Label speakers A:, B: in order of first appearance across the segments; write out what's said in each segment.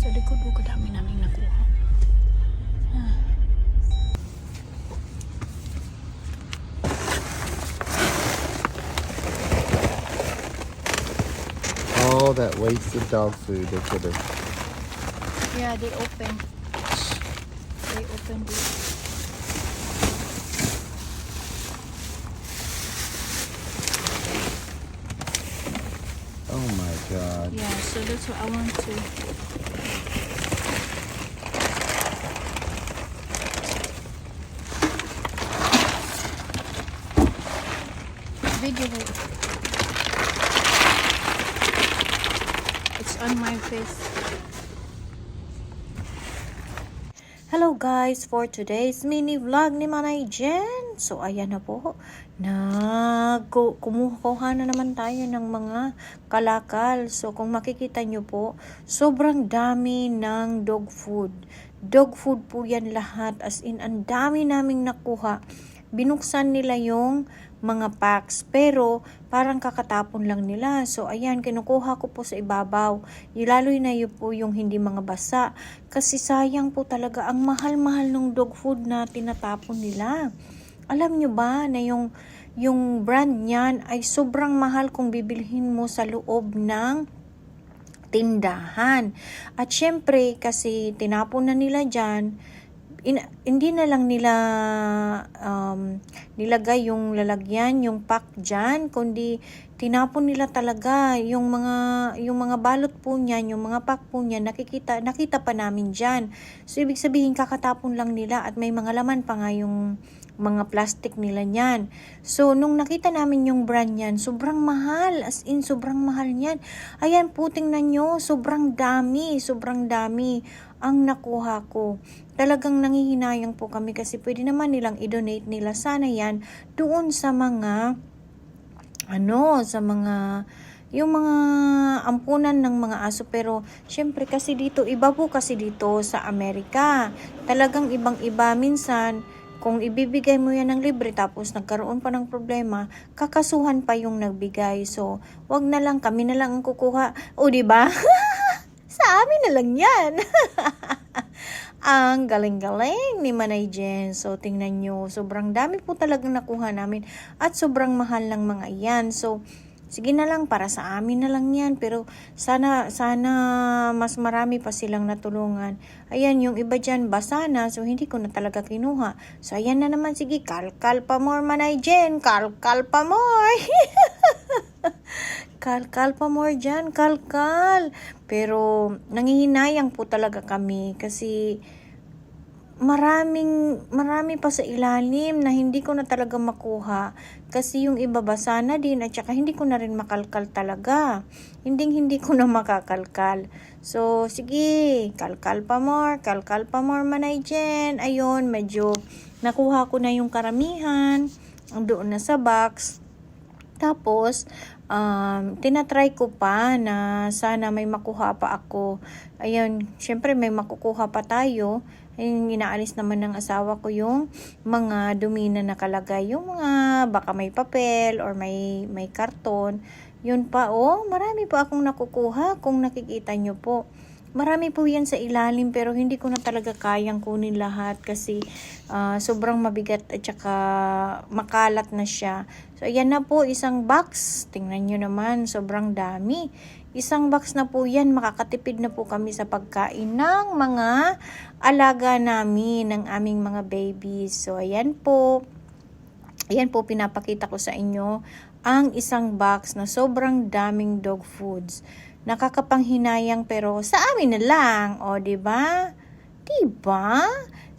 A: Sa likod ko kadami namin nakuha. Ah.
B: All that wasted dog food they could have.
A: Yeah, they open. They opened it.
B: Oh my god.
A: Yeah, so that's what I want to. On my face. Hello guys, for today's mini vlog ni Manay Jen. So ayan na po, nag kumuha na naman tayo ng mga kalakal. So kung makikita nyo po, sobrang dami ng dog food. Dog food po yan lahat. As in, ang dami naming nakuha. Binuksan nila yung mga packs. Pero, parang kakatapon lang nila. So, ayan, kinukuha ko po sa ibabaw. Lalo na yun po yung hindi mga basa. Kasi sayang po talaga ang mahal-mahal ng dog food na tinatapon nila. Alam nyo ba na yung, yung brand niyan ay sobrang mahal kung bibilhin mo sa loob ng tindahan. At syempre, kasi tinapon na nila dyan, in, hindi na lang nila um, nilagay yung lalagyan, yung pack dyan, kundi tinapon nila talaga yung mga yung mga balot po niyan, yung mga pack po niyan, nakikita nakita pa namin diyan. So ibig sabihin kakatapon lang nila at may mga laman pa nga yung mga plastic nila niyan. So, nung nakita namin yung brand niyan, sobrang mahal. As in, sobrang mahal niyan. Ayan po, tingnan nyo. Sobrang dami. Sobrang dami ang nakuha ko. Talagang nangihinayang po kami kasi pwede naman nilang i-donate nila sana yan doon sa mga ano, sa mga yung mga ampunan ng mga aso. Pero syempre kasi dito iba po kasi dito sa Amerika. Talagang ibang iba minsan kung ibibigay mo yan ng libre tapos nagkaroon pa ng problema kakasuhan pa yung nagbigay. So wag na lang kami na lang ang kukuha. O di ba? Sa amin na lang yan ang galing-galing ni Manay Jen. So, tingnan nyo, sobrang dami po talagang nakuha namin at sobrang mahal ng mga iyan. So, sige na lang, para sa amin na lang yan. Pero, sana, sana mas marami pa silang natulungan. Ayan, yung iba dyan, basa na. So, hindi ko na talaga kinuha. So, ayan na naman, sige, kalkal pa more, Manay Jen. Kalkal pa more. kalkal pa more dyan, kalkal. Pero nangihinayang po talaga kami kasi maraming marami pa sa ilalim na hindi ko na talaga makuha kasi yung iba basa na din at saka hindi ko na rin makalkal talaga. Hindi hindi ko na makakalkal. So sige, kalkal pa more, kalkal pa more manay dyan. Ayun, medyo nakuha ko na yung karamihan doon na sa box. Tapos, um, tinatry ko pa na sana may makuha pa ako. Ayun, syempre may makukuha pa tayo. Ayun, inaalis naman ng asawa ko yung mga dumi na nakalagay. Yung mga, baka may papel or may, may karton. Yun pa, oh, marami pa akong nakukuha kung nakikita nyo po. Marami po yan sa ilalim pero hindi ko na talaga kayang kunin lahat kasi ah, sobrang mabigat at saka makalat na siya. So ayan na po isang box. Tingnan nyo naman, sobrang dami. Isang box na po yan, makakatipid na po kami sa pagkain ng mga alaga namin, ng aming mga babies. So ayan po. Ayan po pinapakita ko sa inyo ang isang box na sobrang daming dog foods nakakapanghinayang pero sa amin na lang, o di ba? Di ba?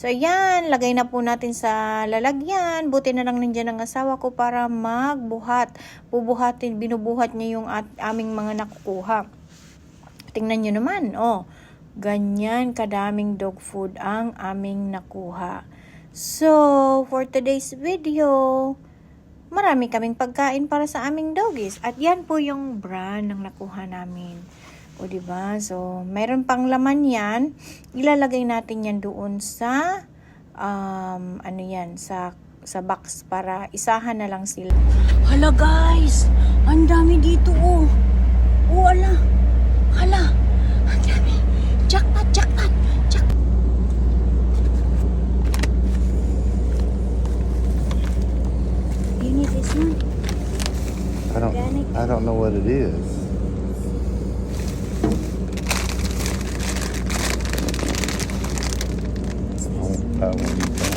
A: So ayan, lagay na po natin sa lalagyan. Buti na lang nandiyan ang asawa ko para magbuhat. Bubuhatin, binubuhat niya yung at, aming mga nakukuha. Tingnan nyo naman, oh. Ganyan kadaming dog food ang aming nakuha. So, for today's video, marami kaming pagkain para sa aming doggies. At yan po yung brand ng nakuha namin. O, ba? So, meron pang laman yan. Ilalagay natin yan doon sa, um, ano yan, sa, sa box para isahan na lang sila. Hala guys! Ang dami dito oh! Oh, ala! Hala! I don't. I don't
B: know what it is. that
A: one.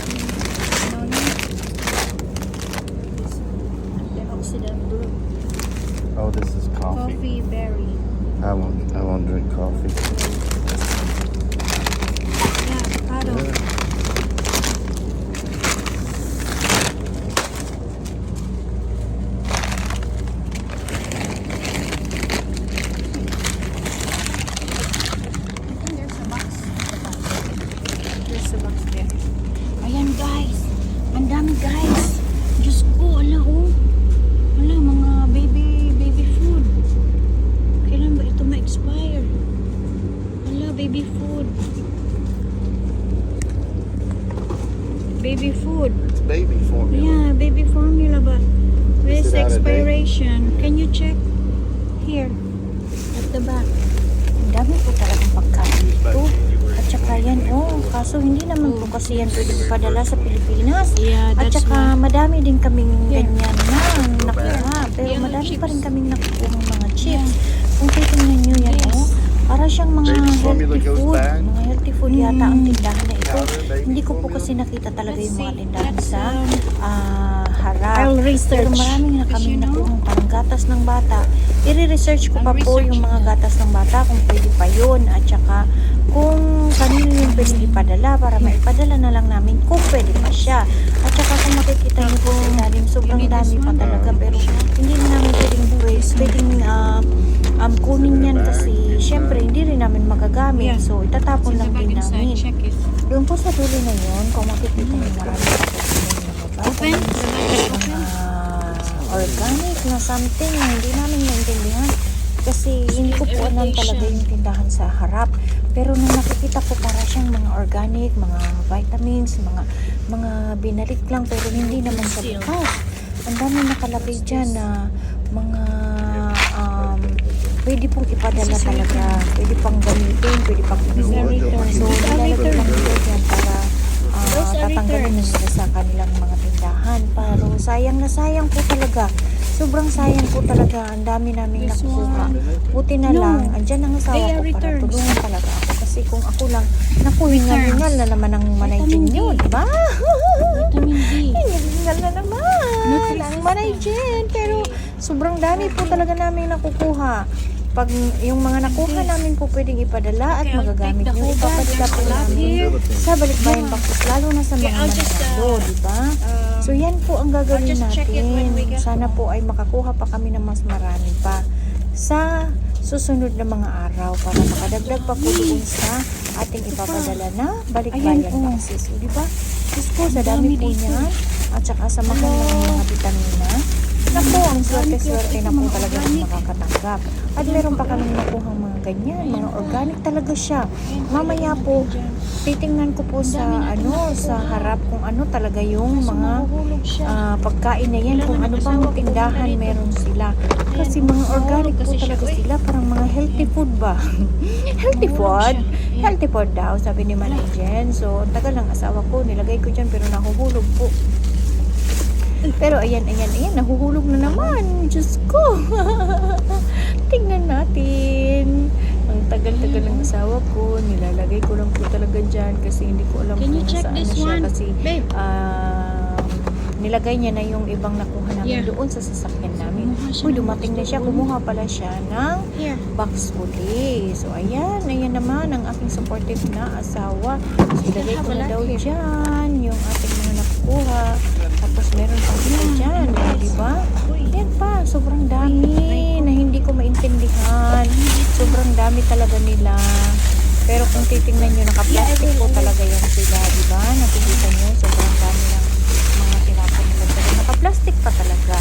A: Kaso hindi naman po kasi yan pwede ipadala sa Pilipinas.
C: Yeah,
A: At saka madami din kaming
C: Yeah.
A: ganyan na nakuha. Pero
C: Yellow
A: madami pa
C: chips.
A: rin kaming nakuha ng mga chips. Kung titingnan nyo yan,
C: Yes.
A: oh, para siyang mga healthy food. Mga healthy food yata ang tindahan na ito. Hindi ko po kasi nakita talaga yung mga tindahan sa ah, harap.
C: I'll
A: Pero
C: research.
A: maraming na
C: Because
A: kami
C: you know,
A: nakuhang parang gatas ng bata. I-research ko pa po yung mga
C: that.
A: gatas ng bata kung pwede pa yun. At saka kung kanino yung pwede ipadala para maipadala na lang namin kung pwede pa siya. At saka kung makikita niyo po sa ilalim, sobrang dami pa talaga. Pero hindi na namin pwedeng buwis. Pwedeng ah, um, kunin yan kasi syempre hindi rin namin magagamit. So itatapon lang din namin. Doon po sa dulo na yun, kung makikita niyo marami pa po
C: Open.
A: Ah, organic na something na hindi namin naintindihan. Kasi hindi ko po alam talaga yung tindahan sa harap. Pero nung nakikita ko para siyang mga organic, mga vitamins, mga mga binalik lang pero hindi naman sa bukas. Ang dami nakalagay dyan na mga um, pwede pong ipadala talaga. Pwede pang gamitin, pwede pang inuwi. So, nilalagay lang dyan para
C: are
A: tatanggalin na nila sa kanilang mga tindahan. Pero sayang na sayang po talaga. Sobrang sayang po talaga. Ang dami namin nakukuha. Buti na
C: No.
A: lang. Andyan ang asawa ko para tulungan talaga ako. Kasi kung ako lang, naku, hingal-hingal na naman ang
C: D.
A: nyo, di ba? Hingal na naman. Ang dyan. Pero sobrang dami po talaga namin nakukuha. Pag yung mga nakuha namin po pwedeng ipadala at magagamit nyo, ipapadala po namin sa balikbayan bangkok, lalo na sa
C: Okay,
A: mga mananalo,
C: uh,
A: di ba?
C: Um,
A: So yan po ang gagawin natin. Sana po ay makakuha pa kami ng mas marami pa sa susunod na mga araw para makadagdag pa po doon sa ating ipapadala na balikbayan
C: Ayan,
A: boxes. So, di ba? Diyos ko, sa dami po niyan. At saka sa mga vitamina. Naku, ang swerte-swerte na po talaga ng makakatanggap. At meron pa kami nakuha mga ganyan, mga organic talaga siya. Mamaya po, titingnan ko po sa ano, sa harap kung ano talaga yung mga ah, pagkain na yan, kung ano pang tindahan meron sila. Kasi mga organic po talaga sila, parang mga healthy food ba? healthy food? Healthy food daw, sabi ni Manay Jen. So, tagal ng asawa ko, nilagay ko dyan pero nahuhulog po. Pero ayan, ayan, ayan, nahuhulog na naman. Diyos ko. Tingnan natin. Ang tagal-tagal ng asawa ko, nilalagay ko lang po talaga dyan kasi hindi ko alam
C: Can
A: kung
C: this
A: na siya
C: one?
A: kasi
C: Babe.
A: um, nilagay niya na yung ibang nakuha namin
C: Yeah.
A: doon sa sasakyan namin. Uy,
C: ng
A: dumating na siya. Kumuha pala siya ng
C: Here.
A: box uli. So, ayan. Ayan naman ang aking supportive na asawa. So, ilagay ko na daw dyan yung ating mga nakukuha. Tapos, meron pang isa dyan. O, di ba? Yan pa. Sobrang dami na hindi ko maintindihan. Sobrang dami talaga nila. Pero kung titingnan nyo, naka-plastic po talaga yan sila, di ba? Nakikita nyo, sobrang dami ng mga tinapon nila. Naka-plastic pa talaga.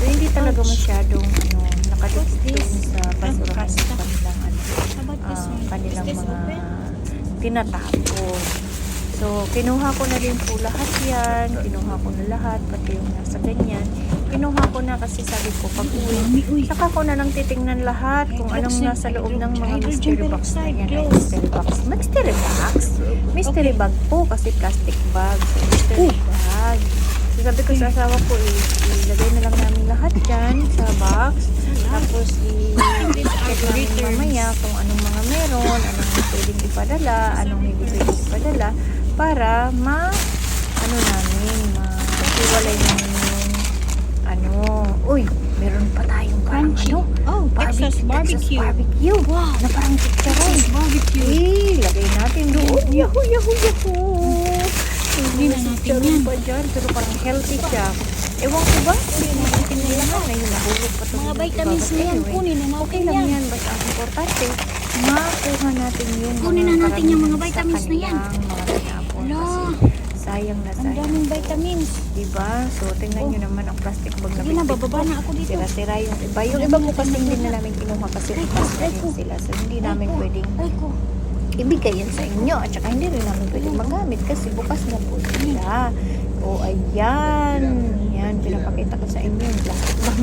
A: So, hindi talaga masyadong, ano, nakadikit sa basurahan ng kanilang, ano,
C: one?
A: kanilang mga tinatapon. So, kinuha ko na din po lahat yan. Kinuha ko na lahat, pati yung nasa ganyan. Kinuha ko na kasi sabi ko, pag uwi, saka ko na lang titignan lahat kung anong nasa loob ng mga mystery box na yan. Ay, mystery box. Mystery box? Mystery bag po kasi plastic bag. So, mystery bag. So sabi ko sa asawa ko, i- ilagay na lang namin lahat dyan sa box. Tapos i-check namin mamaya kung anong mga meron, anong pwedeng ipadala, anong hindi pwedeng ipadala para ma ano namin, ma-iwalay namin yung ano. Uy, meron pa tayong parang
C: Crunchy.
A: ano,
C: Oh, Texas barbecue.
A: Texas barbecue.
C: Wow.
A: Na parang chicharon.
C: Barbecue.
A: Eh, lagay natin doon. Yahoo, yahoo, yahoo.
C: Hindi na natin
A: chicharon
C: yan.
A: pa dyan, pero parang healthy siya. Ewan ko ba? Hindi natin na yan. Ay, nahulog pa.
C: Mga vitamins na yan, kunin na
A: Okay
C: natin
A: lang
C: yan.
A: yan. Basta ang importante, makuha natin yung
C: Kunin na natin yung mga vitamins na yan.
A: mga tinapon.
C: Hala.
A: Kasi sayang na
C: Ang
A: sayang.
C: daming vitamins.
A: Diba? So, tingnan nyo naman ang plastic bag na
C: Sige na, bababa na ako dito.
A: Sira-sira yung iba. Yung iba po kasi hindi na namin kinuha kasi bukas na rin sila. So, hindi namin pwedeng
C: Ay ko.
A: ibigay yan sa inyo. At saka hindi rin namin pwedeng magamit kasi bukas na po sila. O, ayan. Yan, pinapakita ko sa inyo yung plastic bag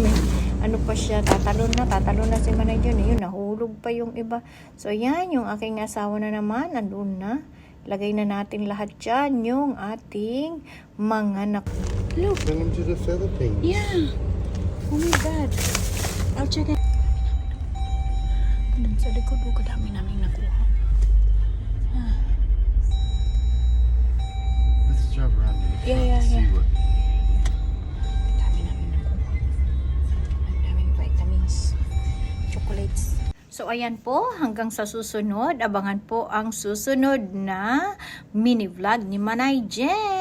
A: ano pa siya, tatalon na, tatalon na si Manay Jun. Yun, nahulog pa yung iba. So, yan, yung aking asawa na naman, nandun na. Lagay na natin lahat dyan, yung ating mga nak...
C: Look.
B: Send them to the Philippines.
C: Yeah. Oh my God. I'll check it. Dun sa likod, oh, kadami namin nakuha.
B: Let's drive around in the front
C: Yeah, yeah,
B: and see
C: yeah.
B: what.
C: Dami namin nakuha. Ang daming vitamins. Chocolates.
A: So, ayan po, hanggang sa susunod, abangan po ang susunod na mini vlog ni Manay Jen.